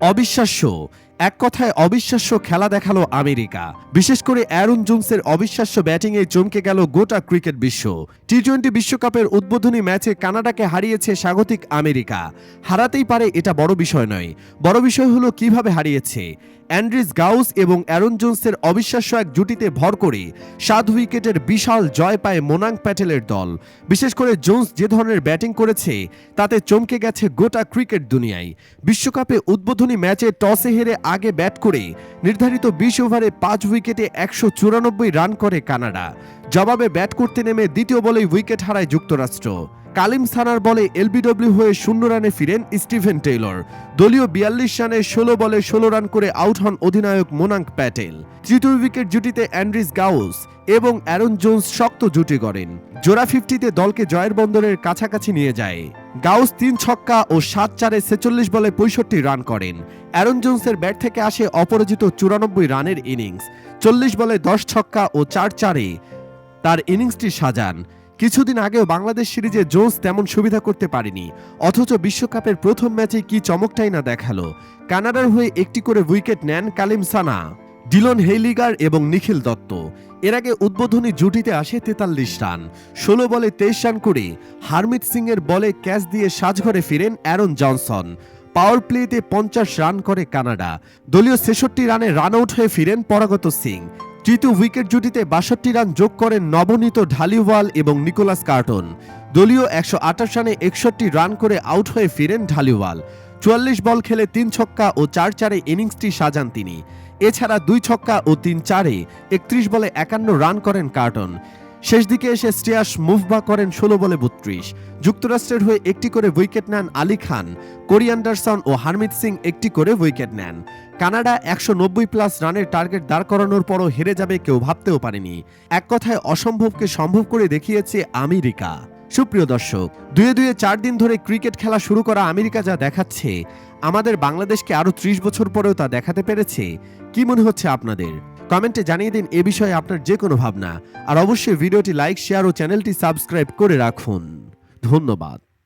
অবিশ্বাস্য এক কথায় অবিশ্বাস্য খেলা দেখাল আমেরিকা। বিশেষ করে অ্যারন জোনসের অবিশ্বাস্য ব্যাটিংয়ে চমকে গেল গোটা ক্রিকেট বিশ্ব। টি টোয়েন্টি বিশ্বকাপের উদ্বোধনী ম্যাচে কানাডাকে হারিয়েছে স্বাগতিক আমেরিকা। হারাতেই পারে এটা বড় বিষয় নয়। বড় বিষয় হলো কীভাবে হারিয়েছে। অ্যান্ড্রিস গাউস এবং অ্যারন জোনসের অবিশ্বাস্য এক জুটিতে ভর করে সাত উইকেটের বিশাল জয় পায় মোনাং প্যাটেলের দল। বিশেষ করে জোন্স যে ধরনের ব্যাটিং করেছে, তাতে চমকে গেছে গোটা ক্রিকেট দুনিয়ায়। বিশ্বকাপে উদ্বোধনী ম্যাচে টসে হেরে আগে ব্যাট করে নির্ধারিত বিশ ওভারে পাঁচ উইকেটে একশো চুরানব্বই রান করে কানাডা। জবাবে ব্যাট করতে নেমে দ্বিতীয় বলেই উইকেট হারায় যুক্তরাষ্ট্র। কালিম সানার বলে এলবিডব্লিউ হয়ে শূন্য রানে ফিরেন স্টিভেন টেইলর। দলীয় বিয়াল্লিশ রানে ষোলো বলে ষোলো রান করে আউট হন অধিনায়ক মোনাঙ্ক প্যাটেল। তৃতীয় উইকেট জুটিতে অ্যান্ড্রিস গাউস এবং অ্যারন জোন্স শক্ত জুটি করেন জোড়া ফিফটিতে দলকে জয়ের বন্দরের কাছাকাছি নিয়ে যায়। গাউস তিন ছক্কা ও সাত চারে ছেচল্লিশ বলে পঁয়ষট্টি রান করেন। অ্যারন জোন্সের ব্যাট থেকে আসে অপরাজিত চুরানব্বই রানের ইনিংস। চল্লিশ বলে দশ ছক্কা ও চার চারে তার ইনিংসটি সাজান। কিছুদিন আগেও বাংলাদেশ সিরিজে জোন্স তেমন সুবিধা করতে পারেনি। অথচ বিশ্বকাপের প্রথম ম্যাচে কি চমকটাই না দেখাল। কানাডার হয়ে একটি করে উইকেট নেন কালিম সানা। ডিলন হেইলিগার এবং নিখিল দত্ত। এর আগে উদ্বোধনী জুটিতে আসে তেতাল্লিশ রান। ষোলো বলে তেইশ রান করে হারমিত সিং এর বলে ক্যাচ দিয়ে সাজঘরে ফিরেন অ্যারন জনসন। পাওয়ার প্লেতে পঞ্চাশ রান করে কানাডা। দলীয় ছেষট্টি রানে রান আউট হয়ে ফিরেন পরাগত সিং। তৃতীয় উইকেট জুটিতে বাষট্টি রান যোগ করেন নবনীত ঢালিওয়াল এবং নিকোলাস কার্টন। দলীয় একশো আঠাশ রানে একষট্টি রান করে আউট হয়ে ফিরেন ঢালিওয়াল। চুয়াল্লিশ বল খেলে তিন ছক্কা ও চার চারে ইনিংসটি সাজান তিনি। এছাড়া দুই ছক্কা ও তিন চারে একত্রিশ বলে একান্ন রান করেন কার্টন। শেষ দিকে এসে শ্রেয়াস মুভবা করেন ষোলো বলে বত্রিশ। যুক্তরাষ্ট্রের হয়ে একটি করে উইকেট নেন আলী খান। কোরি অ্যান্ডারসন ও হারমিত সিং একটি করে উইকেট নেন। কানাডা একশো নব্বই প্লাস রানের টার্গেট দাঁড় করানোর পরও হেরে যাবে কেউ ভাবতেও পারেনি। এক কথায় অসম্ভবকে সম্ভব করে দেখিয়েছে আমেরিকা। সুপ্রিয় দর্শক, দুয়ে দুয়ে চার দিন ধরে ক্রিকেট খেলা শুরু করা আমেরিকা যা দেখাচ্ছে, আমাদের বাংলাদেশকে আরও ত্রিশ বছর পরেও তা দেখাতে পেরেছে। কি মনে হচ্ছে আপনাদের? কমেন্টে জানিয়ে দিন এ বিষয়ে আপনার যে কোনো ভাবনা। আর অবশ্যই ভিডিওটি লাইক, শেয়ার ও চ্যানেলটি সাবস্ক্রাইব করে রাখুন। ধন্যবাদ।